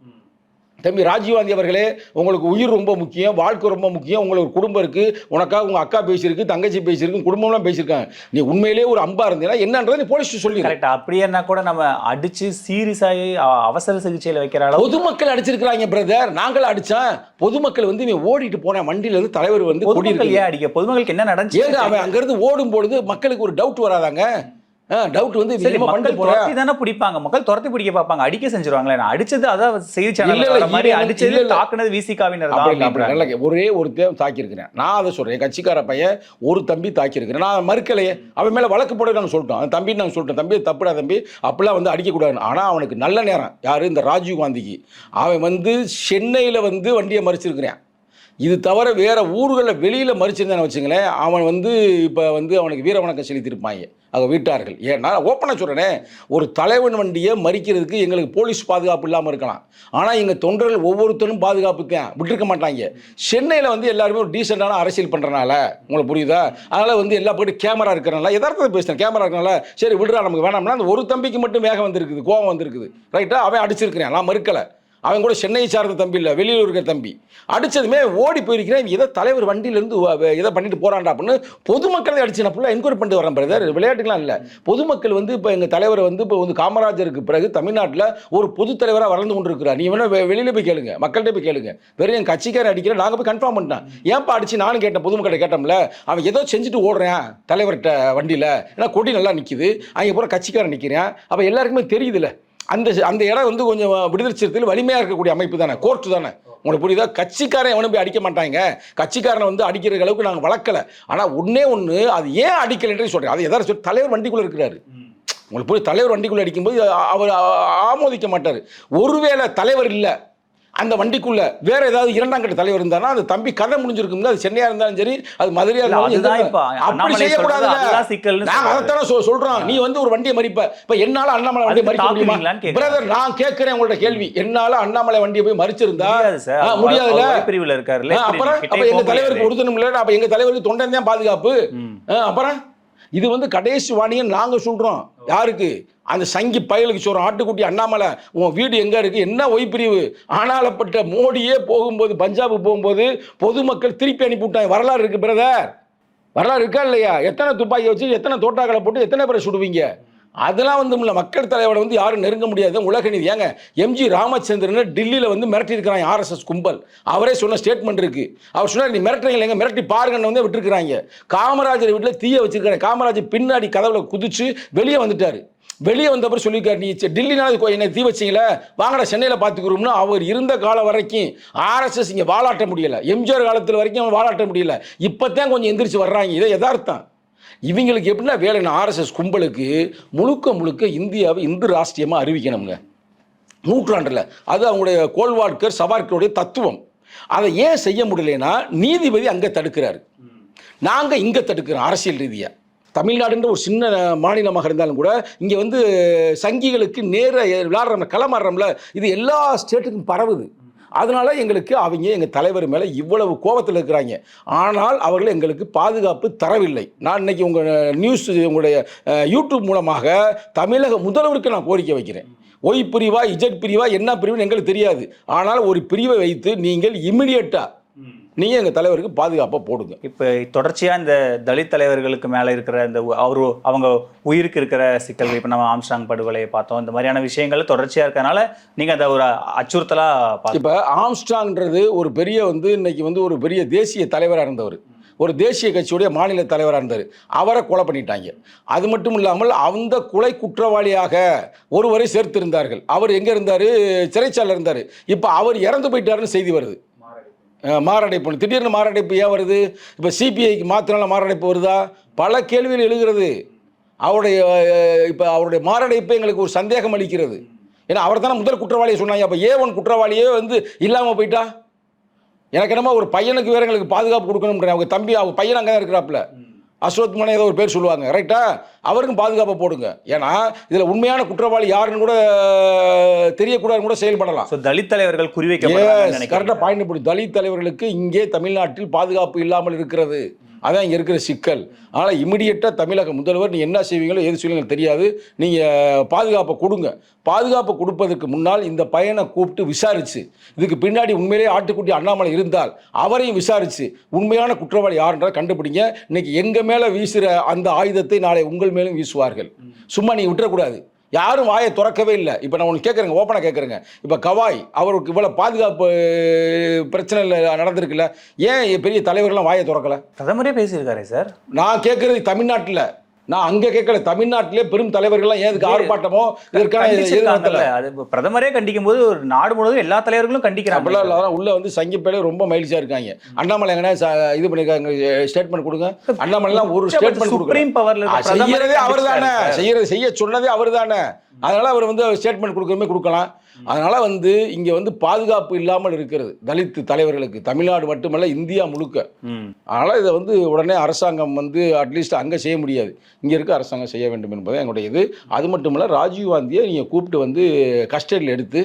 தம்பி ராஜீவ்காந்தி அவர்களே உங்களுக்கு உயிர் ரொம்ப முக்கியம் வாழ்க்கை ரொம்ப முக்கியம் உங்களுக்கு ஒரு குடும்பம் இருக்கு உனக்காக உங்க அக்கா பேசியிருக்கு தங்கச்சி பேசியிருக்கு குடும்பம்லாம் பேசியிருக்காங்க. நீ உண்மையிலேயே ஒரு அம்பா இருந்தீங்கன்னா என்னன்றதை நீ போலீஸ் சொல்லி கரெக்ட் அப்படியேன்னா கூட நம்ம அடிச்சு சீரியஸ் ஆகி அ- அவசர சிகிச்சையில வைக்கிற அளவு பொதுமக்கள் அடிச்சிருக்கிறாங்க பிரதர் நாங்கள் அடிச்சோம். பொதுமக்கள் வந்து இவன் ஓடிட்டு போன வண்டியில இருந்து தலைவர் வந்து பொதுமக்கள் ஏன் அடிக்க? பொதுமக்களுக்கு என்ன நடந்துச்சு? அவன் அங்கிருந்து ஓடும் பொழுது மக்களுக்கு ஒரு டவுட் வராதாங்க? டவுட் வந்து சரி மக்கள் துரத்தி தானே பிடிப்பாங்க. மக்கள் துரத்தி பிடிக்க பார்ப்பாங்க. அடிக்க செஞ்சிருவாங்களே நான் அடிச்சது அதான் செய்தி சேனல் மாதிரி அடிச்சது. தாக்குனது விசிகாவினர் தான் ஒரே ஒரு தாக்கியிருக்கிறேன். நான் அதை சொல்கிறேன் என் கட்சிக்கார பையன் ஒரு தம்பி தாக்கியிருக்கிறேன். நான் மறுக்கலையே. அவன் மேலே வழக்கு போட நாங்கள் சொல்லிட்டோம். அந்த தம்பி நாங்கள் சொல்லிட்டோம். தம்பி தப்புடா தம்பி. அப்படிலாம் வந்து அடிக்கக்கூடாது ஆனால் அவனுக்கு நல்ல நேரம். யார்? இந்த ராஜீவ் காந்திக்கு. அவன் வந்து சென்னையில் வந்து வண்டியை மறிச்சிருக்கிறேன். இது தவிர வேற ஊர்களில் வெளியில் மறிச்சிருந்தான்னு வச்சுங்களேன் அவன் வந்து இப்போ வந்து அவனுக்கு வீர வணக்கம் செலுத்தியிருப்பாங்க. அவங்க வீட்டார்கள். ஏன்னா ஓப்பனாக சொல்கிறேனே ஒரு தலைவன் வண்டியை மறிக்கிறதுக்கு எங்களுக்கு போலீஸ் பாதுகாப்பு இல்லாமல் இருக்கலாம். ஆனால் எங்கள் தொண்டர்கள் ஒவ்வொருத்தரும் பாதுகாப்புக்கு விட்டுருக்க மாட்டாங்க. சென்னையில் வந்து எல்லாருமே ஒரு டீசெண்டான அரசியல் பண்ணுறனால உங்களுக்கு புரியுதா? அதனால் வந்து எல்லா போய்ட்டு கேமரா இருக்கிறனால எதார்த்தத்தை பேசுகிறேன் கேமரா இருக்கிறனால சரி விடுறா நமக்கு வேணாம்னா அந்த ஒரு தம்பிக்கு மட்டும் வேகம் வந்திருக்குது கோவம் வந்திருக்குது. ரைட்டாக அவன் அடிச்சிருக்கிறேன். நான் மறுக்கலை. அவன் கூட சென்னையை சார்ந்த தம்பி இல்லை வெளியூர் இருக்கிற தம்பி. அடித்ததுமே ஓடி போயிருக்கிறேன். இதை தலைவர் வண்டியிலேருந்து இதை பண்ணிட்டு போகிறான்டா அப்படின்னு பொதுமக்களை அடிச்சு நான் ஃபுல்லாக என்கொயரி பண்ணிட்டு வரேன் பிரதர் விளையாட்டுக்கெல்லாம் இல்லை. பொதுமக்கள் வந்து இப்போ எங்கள் தலைவரை வந்து இப்போ வந்து காமராஜருக்கு பிறகு தமிழ்நாட்டில் ஒரு பொது தலைவராக வளர்ந்து கொண்டிருக்கிறார். நீ வேணா வெளியில் போய் கேளுங்க. மக்கள்கிட்ட போய் கேளுங்க. வெறும் என் கட்சிக்காரன் அடிக்கிற நாங்கள் போய் கன்ஃபார்ம் பண்ணிட்டேன். ஏன்ப்பா அடிச்சு நானும் கேட்டேன் பொதுமக்களை கேட்டோம்ல. அவன் ஏதோ செஞ்சுட்டு ஓடுறேன் தலைவர்கிட்ட வண்டியில். ஏன்னா கொடி நல்லா நிற்கிது அங்கே பூரா கட்சிக்காரன் நிற்கிறேன் அப்போ எல்லாருக்குமே தெரியுதுல்ல. அந்த அந்த இடம் வந்து கொஞ்சம் விடுதலை சிறுத்தையில் வலிமையாக இருக்கக்கூடிய அமைப்பு தானே கோர்ட்டு தானே உங்களுக்கு புரியுதா கட்சிக்காரன் எவனும் போய் அடிக்க மாட்டாங்க கட்சிக்காரனை வந்து அடிக்கிற அளவுக்கு நாங்கள் வளர்க்கல ஆனால் ஒண்ணே ஒன்று அது ஏன் அடிக்கலைன்றே சொல்கிறேன் அது எதாவது சொல்லி தலைவர் வண்டிக்குள்ளே இருக்கிறாரு உங்களுக்கு போய் தலைவர் வண்டிக்குள்ளே அடிக்கும்போது அவர் ஆமோதிக்க மாட்டார் ஒருவேளை தலைவர் இல்லை அந்த வண்டிக்குள்ள வேற ஏதாவது இரண்டாம் கட்ட தலைவர் இருந்தானா அந்த தம்பி கதை முடிஞ்சிருக்குங்க அது சென்னையா இருந்தாலும் சரி அது மதுரையா இருந்தாலும் அப்படி சிக்கல்னு நாங்க. அதைத்தானே சொல்றோம். நீ வந்து ஒரு வண்டியை மறிப்ப. இப்ப என்னால அண்ணாமலை வண்டியை மறிக்க முடியுமா. பிரதர் நான் கேட்கிறேன் உங்கள்ட்ட கேள்வி. என்னால அண்ணாமலை வண்டியை போய் மறிச்சிருந்தா? முடியாது சார் ஆ, முடியாதுல்ல? அவர் பிரிவுல எப்படி அப்புறம் அப்ப எங்க தலைவருக்கு. ஒருத்தனும் இல்லை அப்ப எங்க தலைவருக்கு தொண்டன் தான் பாதுகாப்பு அப்புறம்? இது வந்து கடைசி வாணியம் நாங்கள் சொல்கிறோம் யாருக்கு? அந்த சங்கி பயலுக்கு சொல்கிறோம் ஆட்டுக்குட்டி அண்ணாமலை உன் வீடு எங்கே இருக்குது என்ன ஒய் பிரிவு ஆனாலப்பட்ட மோடியே போகும்போது பஞ்சாபு போகும்போது பொதுமக்கள் திருப்பி அனுப்பிவிட்டாங்க. வரலாறு இருக்கு பிரதர் வரலாறு இருக்கா இல்லையா? எத்தனை துப்பாக்கி வச்சு எத்தனை தோட்டாக்களை போட்டு எத்தனை பேரை சுடுவீங்க? அதெல்லாம் வந்து மக்கள் தலைவரை வந்து யாரும் நெருங்க முடியாது. உலக நீதி. ஏங்க எம்ஜி ராமச்சந்திரன் டெல்லியில் வந்து மிரட்டியிருக்கிறாங்க ஆர்எஸ்எஸ் கும்பல். அவரே சொன்ன ஸ்டேட்மெண்ட் இருக்குது அவர் சொன்னார் நீ மிரட்டுறீங்க இல்லைங்க மிரட்டி பாருங்கன்னு வந்து விட்டுருக்குறாங்க. காமராஜர் வீட்டில் தீய வச்சிருக்காங்க காமராஜர் பின்னாடி கதவுல குதிச்சு வெளியே வந்துட்டார். வெளியே வந்தப்பறம் சொல்லியிருக்காரு நீ சே- டெல்லினால என்னை தீ வச்சிங்களே? வாங்கடா சென்னையில் பார்த்துக்கிறோம்னு அவர் இருந்த காலம் வரைக்கும் ஆர்எஸ்எஸ் இங்கே வாழாட்ட முடியலை. எம்ஜிஆர் காலத்தில் வரைக்கும் அவன் வாலாட்ட முடியல. தான் கொஞ்சம் எந்திரிச்சு வர்றாங்க. இதை எதார்த்தம் இவங்களுக்கு எப்படின்னா வேலைன்னா ஆர்எஸ்எஸ் கும்பலுக்கு முழுக்க முழுக்க இந்தியாவை இந்து ராஷ்டிரியமாக அறிவிக்கணுங்க நூற்றாண்டில். அது அவங்களுடைய கோல்வாட்கர் சவார்கருடைய தத்துவம். அதை ஏன் செய்ய முடியலன்னா நீதிபதி அங்கே தடுக்கிறாரு. நாங்கள் இங்கே தடுக்கிறோம் அரசியல் ரீதியாக தமிழ்நாடுன்ற ஒரு சின்ன மாநிலமாக இருந்தாலும் கூட இங்கே வந்து சங்கிகளுக்கு நேர விளாடுறோம்ல களமாடுறோம்ல இது எல்லா ஸ்டேட்டுக்கும் பரவுது. அதனால எங்களுக்கு அவங்க எங்கள் தலைவர் மேலே இவ்வளவு கோபத்தில் இருக்கிறாங்க. ஆனால் அவர்கள் எங்களுக்கு பாதுகாப்பு தரவில்லை. நான் இன்னைக்கு உங்கள் நியூஸ் உங்களுடைய யூடியூப் மூலமாக தமிழக முதல்வருக்கு நான் கோரிக்கை வைக்கிறேன். ஒய் பிரிவா இஜட் பிரிவா என்ன பிரிவுன்னு எங்களுக்கு தெரியாது. ஆனால் ஒரு பிரிவை வைத்து நீங்கள் இம்மிடியட்டாக நீங்கள் எங்கள் தலைவருக்கு பாதுகாப்பாக போடுங்க. இப்ப தொடர்ச்சியா இந்த தலித் தலைவர்களுக்கு மேல இருக்கிற இந்த அவரு அவங்க உயிருக்கு இருக்கிற சிக்கல்கள் இப்ப நம்ம ஆம்ஸ்டாங் படுகொலையை பார்த்தோம் இந்த மாதிரியான விஷயங்கள் தொடர்ச்சியா இருக்கறனால நீங்க அதை ஒரு அச்சுறுத்தலா பார்த்து இப்போ ஆம்ஸ்டாங்ன்றது ஒரு பெரிய வந்து இன்னைக்கு வந்து ஒரு பெரிய தேசிய தலைவராக இருந்தவர். ஒரு தேசிய கட்சியுடைய மாநில தலைவராக இருந்தார். அவரை கொலை பண்ணிட்டாங்க. அது மட்டும் இல்லாமல் அந்த கொலை குற்றவாளியாக ஒருவரை சேர்த்திருந்தார்கள். அவர் எங்கே இருந்தார்? சிறைச்சாலையில் இருந்தார். இப்போ அவர் இறந்து போயிட்டாருன்னு செய்தி வருது. மாரடைப்பு. திடீர்னு மாரடைப்பு ஏன் வருது? இப்போ சிபிஐக்கு மாத்தினால மாரடைப்பு வருதா? பல கேள்விகள் எழுகிறது. அவருடைய இப்போ அவருடைய மாரடைப்பு எங்களுக்கு ஒரு சந்தேகம் அளிக்கிறது. ஏன்னா அவர் தானே முதல் குற்றவாளியை சொன்னாங்க. அப்போ ஏ ஒன் குற்றவாளியே வந்து இல்லாமல் போயிட்டா? எனக்கு என்னமோ ஒரு பையனுக்கு வேற எங்களுக்கு பாதுகாப்பு கொடுக்கணும்ன்ற அவங்க தம்பி அவங்க பையன் அங்கே தான் இருக்கிறாப்புல. அஸ்வத் மனை ஏதோ ஒரு பேர் சொல்லுவாங்க. ரைட்டா அவருக்கும் பாதுகாப்பை போடுங்க. ஏன்னா இதில் உண்மையான குற்றவாளி யாருன்னு கூட தெரியக்கூடாதுன்னு கூட செயல்படலாம் ஸோ தலித் தலைவர்கள் குறிவைக்க கரெக்டா பாயிண்ட் போடு தலித் தலைவர்களுக்கு இங்கே தமிழ்நாட்டில் பாதுகாப்பு இல்லாமல் இருக்கிறது. அதான் இங்கே இருக்கிற சிக்கல். ஆனால் இமிடியட்டாக தமிழக முதல்வர் நீ என்ன செய்வீங்களோ எது செய்வீங்களோ தெரியாது. நீங்கள் பாதுகாப்பை கொடுங்க. பாதுகாப்பு கொடுப்பதற்கு முன்னால் இந்த பையனை கூப்பிட்டு விசாரிச்சு. இதுக்கு பின்னாடி உண்மையிலேயே ஆட்டுக்குட்டி அண்ணாமலை இருந்தால் அவரையும் விசாரிச்சு. உண்மையான குற்றவாளி யாருன்றதை கண்டுபிடிங்க. இன்னைக்கு எங்கள் மேலே வீசுகிற அந்த ஆயுதத்தை நாளை உங்கள் மேலும் வீசுவார்கள். சும்மா நீங்கள் விட்டுறக்கூடாது. யாரும் வாயை திறக்கவே இல்லை. இப்போ நான் ஒன்று கேட்குறேங்க ஓப்பனாக கேட்குறேங்க இப்போ கவாய் அவருக்கு இவ்வளோ பாதுகாப்பு பிரச்சனை இல்லை நடந்திருக்குல்ல ஏன் பெரிய தலைவர்கள்லாம் வாயை திறக்கல? பிரதமரே பேசியிருக்காரு சார். நான் கேட்குறது தமிழ்நாட்டில். நான் அங்கே கேட்கல. தமிழ்நாட்டிலே பெரும் தலைவர்கள்லாம் ஏன் இதுக்கு ஆர்ப்பாட்டமோ இதற்கான அது பிரதமரே கண்டிக்கும் போது ஒரு நாடு முழுவதும் எல்லா தலைவர்களும் கண்டிக்கிறாங்க. அப்படிலாம் உள்ள வந்து சங்கிப்பேலே ரொம்ப மகிழ்ச்சியாக இருக்காங்க. அண்ணாமலை எங்கன்னா இது பண்ணியிருக்காங்க ஸ்டேட்மெண்ட் கொடுங்க. அண்ணாமலைலாம் ஒரு ஸ்டேட்மெண்ட் சுப்ரீம் பவர்ல செய்யறதே அவர் தானே. செய்யறது செய்ய சொன்னதே அவர் தானே அதனால அவர் வந்து ஸ்டேட்மெண்ட் கொடுக்கறமே கொடுக்கலாம். அதனால வந்து இங்க வந்து பாதுகாப்பு இல்லாமல் இருக்கிறது. தலித் தலைவர்களுக்கு. தமிழ்நாடு மட்டுமல்ல இந்தியா முழுக்க. அதனால இதை வந்து உடனே அரசாங்கம் வந்து அட்லீஸ்ட் அங்கே செய்ய முடியாது. இங்கே இருக்க அரசாங்கம் செய்ய வேண்டும் என்பது எங்களுடைய இது. அது மட்டும் இல்லை ராஜீவ் காந்தியை நீங்கள் கூப்பிட்டு வந்து கஸ்டடியில் எடுத்து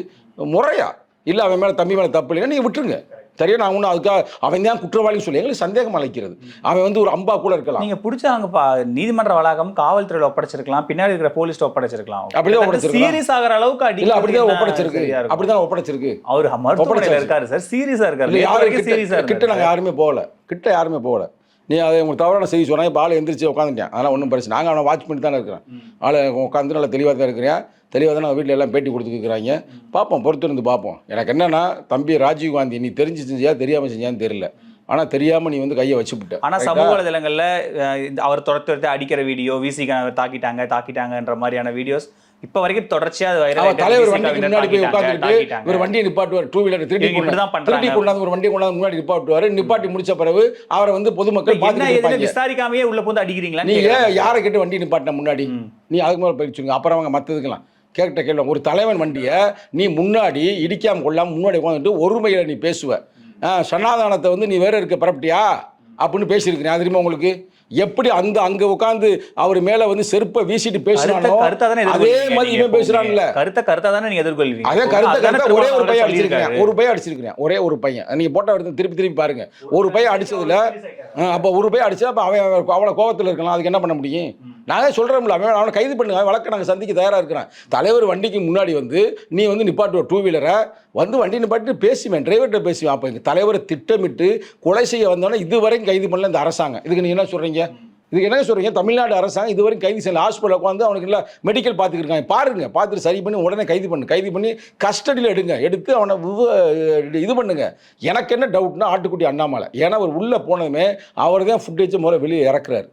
முறையா இல்லை அவன் மேலே தம்பி மேலே தப்பு இல்லைன்னா நீங்கள் விட்டுருங்க. சரியா நான் ஒன்றும் அதுக்காக அவன் தான் குற்றவாளின்னு சொல்லி எங்களுக்கு சந்தேகம் அழைக்கிறது அவன் வந்து ஒரு அம்பா கூட இருக்கலாம். நீங்க பிடிச்சாங்கப்பா நீதிமன்ற வளாகம் காவல்துறையில ஒப்படைச்சிருக்கலாம் பின்னாடி இருக்கிற போலீஸ் ஒப்படைச்சிருக்கலாம். அப்படிதான் ஒப்படைச்சிருக்கலாம். சீரியஸ் ஆகிற அளவுக்கு அடி இல்ல அப்படிதான் ஒப்படைச்சிருக்கு. அப்படிதான் ஒப்படைச்சிருக்கு. அவர் மருத்துவமனையில. இருக்காரு சார். சீரியஸா இருக்காரு. யாரும் ஆ கிட்ட நாங்கள். யாருமே போகல. கிட்ட யாருமே போகல. நீ அதை உங்களுக்கு தவறான செய்தி சொன்னா இப்போ ஆள் எந்திரிச்சு உட்காந்துட்டேன் அதெல்லாம் ஒன்றும் பிரச்சனை நாங்கள் அவனை வாட்ச் பண்ணி தானே இருக்கிறேன் ஆள் உட்காந்து நல்லா தெளிவாக தான் இருக்கிறேன். தெளிவாக தான் வீட்டில் எல்லாம் பேட்டி கொடுத்துருக்குறாங்க. பார்ப்போம் பொறுத்து இருந்து பார்ப்போம். எனக்கு என்னன்னா தம்பி ராஜீவ் காந்தி நீ தெரிஞ்சு செஞ்சியா தெரியாமல் செஞ்சியான்னு தெரியல. ஆனால் தெரியாமல் நீ வந்து கையை வச்சுவிட்ட ஆனா ரைட்டா? சமூக வலைதளங்கள்ல அவர் துரத்து துரத்து அடிக்கிற வீடியோ விசிக்கு தாக்கிட்டாங்க தாக்கிட்டாங்கன்ற மாதிரியான வீடியோஸ் இப்ப வரைக்கும் தொடர்ச்சியா தலைவர் வண்டிக்கு முன்னாடி போய் உட்காந்துட்டு. ஒரு வண்டியை நிப்பாட்டுவார் டூ வீலர் திருடி திருடி. கொண்டாந்து ஒரு வண்டியை கொண்டாந்து முன்னாடி நிப்பாட்டுவார். நிப்பாட்டி முடிச்ச பிறகு அவரை வந்து பொதுமக்கள் விசாரிக்காமயே உள்ள போந்து அடிக்கிறீங்களா நீ ஏன் யாரை கேட்டு வண்டி நிப்பாட்டின முன்னாடி? நீ அதுக்கு மேலே போயிடுச்சுங்க அப்புறம் அவங்க மற்றதுக்கெல்லாம் கேட்ட கேள்வி ஒரு தலைவன் வண்டியை நீ முன்னாடி இடிக்காமல் கொள்ளாம முன்னாடி உட்காந்துட்டு ஒருமையில் நீ பேசுவ. ஆ, சனாதானத்தை வந்து நீ வேற இருக்க பரப்பிட்டியா? அப்படின்னு பேசியிருக்கிறேன். அது தெரியுமா உங்களுக்கு? எப்படி அந்த அங்க உட்காந்து அவர் மேல வந்து செருப்பை வீசிட்டு பேசுறானோ அதே மாதிரி இவன் பேசுறான்ல. கருத்தை கருத்தா தானே நீங்க எதிர்கொள்வீங்க? அதே கருத்தை கருத்தை ஒரே ஒரு பையன். அடிச்சிருக்கேன் ஒரு பையன் அடிச்சிருக்கிறேன். ஒரே ஒரு பையன். நீங்க போட்டோ எடுத்து திருப்பி திருப்பி பாருங்க. ஒரு பையன் அடிச்சதுல அப்ப ஒரு பையன் அடிச்சா அப்ப அவன் அவ்வளவு கோவத்துல இருக்கலாம். அதுக்கு என்ன பண்ண முடியும்? நானே சொல்றோம்ல அவன் அவனை கைது பண்ணுங்க. வழக்க நாங்க சந்திக்க தயாரா இருக்கிறேன். தலைவர் வண்டிக்கு முன்னாடி வந்து நீ வந்து நிப்பாட்டுவ டூ வீலரை வந்து வண்டி நிப்பாட்டிட்டு பேசுவேன். டிரைவர்கிட்ட பேசுவேன். அப்போ தலைவரை திட்டமிட்டு கொலை செய்ய வந்தோன்னே இதுவரைக்கும் கைது பண்ணல இந்த அரசாங்கம். இதுக்கு நீங்க என்ன சொல்கிறீங்க இதுக்கு என்ன சொல்கிறீங்க தமிழ்நாடு அரசாங்கம் இதுவரைக்கும் கைது செய்யல. ஹாஸ்பிட்டலில் உட்காந்து அவனுக்கு இல்லை மெடிக்கல் பார்த்துக்கிருக்காங்க. பாருங்க பார்த்துட்டு சரி பண்ணி உடனே கைது பண்ணு கைது பண்ணி கஸ்டடியில் எடுங்க. எடுத்து அவனை இது பண்ணுங்க. எனக்கு என்ன டவுட்னா ஆட்டுக்குட்டி அண்ணாமலை. ஏன்னா அவர் உள்ளே போனதுமே அவர் தான் ஃபுட்டேஜ் முறை வெளியே இறக்குறாரு.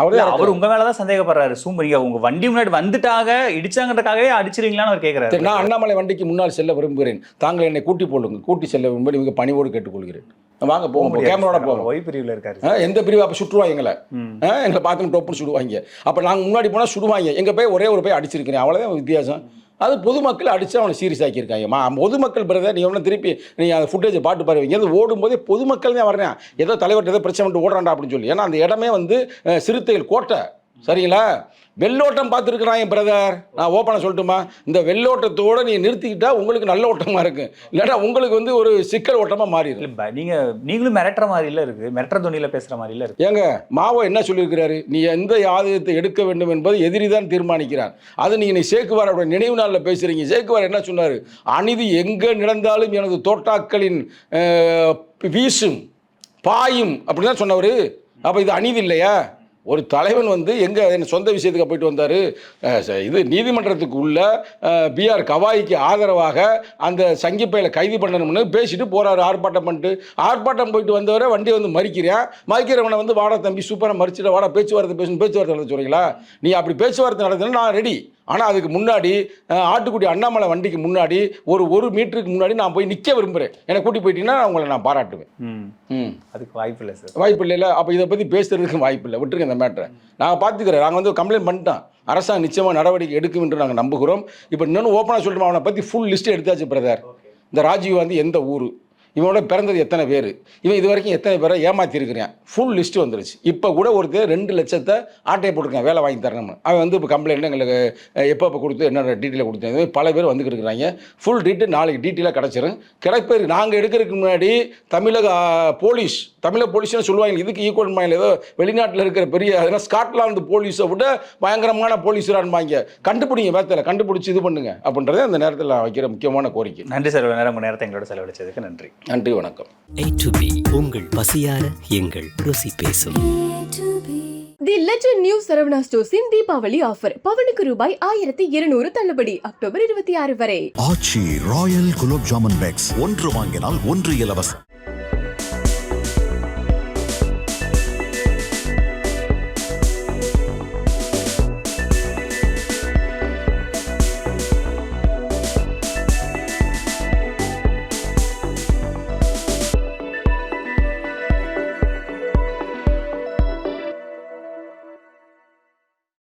அவர் அவர் உங்க மேலதான் சந்தேகப்படுறாரு. சூம் நீங்க உங்க வண்டி முன்னாடி வந்துட்டாக இடிச்சாங்கன்றக்காகவே அடிச்சிருவீங்களான்னு அவர் கேக்குறாரு. சரி நான் அண்ணாமலை வண்டிக்கு முன்னால் செல்ல விரும்புகிறேன். தாங்கள் என்னை கூட்டி போடுங்க. கூட்டி செல்ல விரும்பி மிக பணிவோடு கேட்டுக்கொள்கிறேன். வாங்க போவோம் கேமராவோட போவோம் ஒய் பிரிவுல இருக்காரு எந்த பிரிவு? அப்போ சுட்டுருவாங்க எங்களை. எங்களை பார்த்து டோப்புன்னு சுடுவாங்க. அப்போ நாங்கள் முன்னாடி போனால் சுடுவாங்க. எங்கள் போய் ஒரே ஒரு போய் அடிச்சிருக்கிறேன். அவ்வளோதான் வித்தியாசம். அது பொதுமக்கள் அடித்து அவனை சீரியஸ் ஆக்கியிருக்காங்க. மா பொதுமக்கள் பிரதர் நீ எவ்வளோ திருப்பி நீ அந்த ஃபுட்டேஜை பாட்டு பாருவீங்க ஓடும் ஓடும்போதே பொதுமக்கள் தான் வரேன் ஏதோ தலைவர்கிட்ட ஏதோ பிரச்சனை பண்ணிட்டு ஓடுறான்டா அப்படின்னு சொல்லி. ஏன்னா அந்த இடமே வந்து சிறுத்தைகள் கோட்டை. சரிங்களா? வெள்ளோட்டம் பார்த்துருக்குறான் என் பிரதர் நான் ஓப்பனாக சொல்லட்டுமா? இந்த வெள்ளோட்டத்தோடு நீ நிறுத்திக்கிட்டா உங்களுக்கு நல்ல ஓட்டமாக இருக்கும் இல்லைன்னா உங்களுக்கு வந்து ஒரு சிக்கல் ஓட்டமாக மாறிடும். இல்ல ப- நீங்க நீங்களும் மிரட்டுற மாதிரி இல்ல இருக்கு. மிரட்டுற துணியில பேசுற மாதிரி இல்ல இருக்கு. ஏங்க மாவோ என்ன சொல்லியிருக்கிறாரு? நீ எந்த ஆயுதத்தை எடுக்க வேண்டும் என்பது எதிரி தான் தீர்மானிக்கிறான் அது நீங்க நீ சேக்குவாரோட நினைவு நாளில் பேசுறீங்க. சேக்குவார் என்ன சொன்னாரு? அநீதி எங்க நடந்தாலும் எனது தோட்டாக்களின் வீசும் பாயும் அப்படின்னு தான் சொன்னவர். அப்போ இது அநீதி இல்லையா? ஒரு தலைவன் வந்து எங்கே சொந்த விஷயத்துக்கு போயிட்டு வந்தார்? இது நீதிமன்றத்துக்கு உள்ள பிஆர் கவாய்க்கு ஆதரவாக அந்த சங்கிப்பையில் கைது பண்ணணும்னு பேசிட்டு போகிறாரு ஆர்ப்பாட்டம் பண்ணிட்டு. ஆர்ப்பாட்டம் போயிட்டு வந்தவரை வண்டியை வந்து மறிக்கிறேன் மறிக்கிறவனை வந்து வாடா தம்பி சூப்பராக மறிச்சிட வாடா பேச்சுவார்த்தை பேசணும் பேச்சுவார்த்தை நடத்த சொல்கிறீங்களா நீ அப்படி பேச்சுவார்த்தை நடத்தினா நான் ரெடி ஆனால் அதுக்கு முன்னாடி ஆட்டுக்குடி அண்ணாமலை வண்டிக்கு முன்னாடி ஒரு ஒரு மீட்டருக்கு முன்னாடி நான் போய் நிற்க விரும்புகிறேன் என்னை கூட்டி போயிட்டீங்கன்னா உங்களை நான் பாராட்டுவேன். அதுக்கு வாய்ப்பு இல்ல சார். வாய்ப்பு இல்லைல்ல அப்போ இதை பற்றி பேசுறதுக்கு வாய்ப்பு இல்லை. விட்டுருங்க இந்த மேட்டரை நாங்கள் பார்த்துக்கிறோம் நாங்கள் வந்து கம்ப்ளைண்ட் பண்ணிட்டோம். அரசாங்கம் நிச்சயமாக நடவடிக்கை எடுக்கும் என்று நாங்கள் நம்புகிறோம். இப்போ இன்னொன்று ஓப்பனாக சொல்லிட்டு அவனை பற்றி ஃபுல் லிஸ்ட் எடுத்தாச்சு பிரதர் இந்த ராஜீவ் காந்தி எந்த ஊர்? இவனோட பிறந்தது எத்தனை பேர்? இவன் இது வரைக்கும் எத்தனை பேரை ஏமாத்திருக்கிறான்? ஃபுல் லிஸ்ட் வந்துருச்சு. இப்போ கூட ஒருத்தர் ரெண்டு லட்சத்தை ஆட்டையை போட்டிருக்கேன் வேலை வாங்கி தரணும்னு. அவன் வந்து இப்போ கம்ப்ளைண்ட் எங்களுக்கு எப்போ எப்போ கொடுத்து என்னோட டீட்டெயிலாக கொடுத்தேன் இது பல பேர் வந்துக்கிட்டு இருக்கிறாங்க. ஃபுல் டீட்டெயில் நாளைக்கு டீட்டெயிலாக கிடச்சிரும். கிடைப்பேர் நாங்கள் எடுக்கிறதுக்கு முன்னாடி தமிழக போலீஸ் தமிழக போலீஸ்னு சொல்லுவாங்க? இதுக்கு ஈக்குவல் மாநில ஏதோ வெளிநாட்டில் இருக்கிற பெரிய அதனால் ஸ்காட்லாந்து போலீஸை விட பயங்கரமான போலீஸரான்பாங்க கண்டுபிடிங்க வேத்தில் கண்டுபிடிச்சி இது பண்ணுங்க அப்படின்றதே அந்த நேரத்தில் வைக்கிற முக்கியமான கோரிக்கை. நன்றி சார் நேரம் நேரத்தை எங்களோட செலவழிச்சதுக்கு நன்றி. நன்றி வணக்கம். A to B உங்கள் பசியார எங்கள் ருசி பேசும். தி லெஜண்ட் நியூ சரவணா ஸ்டோர்ஸின் தீபாவளி ஆஃபர் பவனுக்கு ரூபாய் ஆயிரத்தி இருநூறு தள்ளுபடி அக்டோபர் இருபத்தி ஆறு வரை. ஆச்சி ராயல் குலோப் ஜாமுன் பேக்ஸ் ஒன்று வாங்கினால் ஒன்று இலவசம்.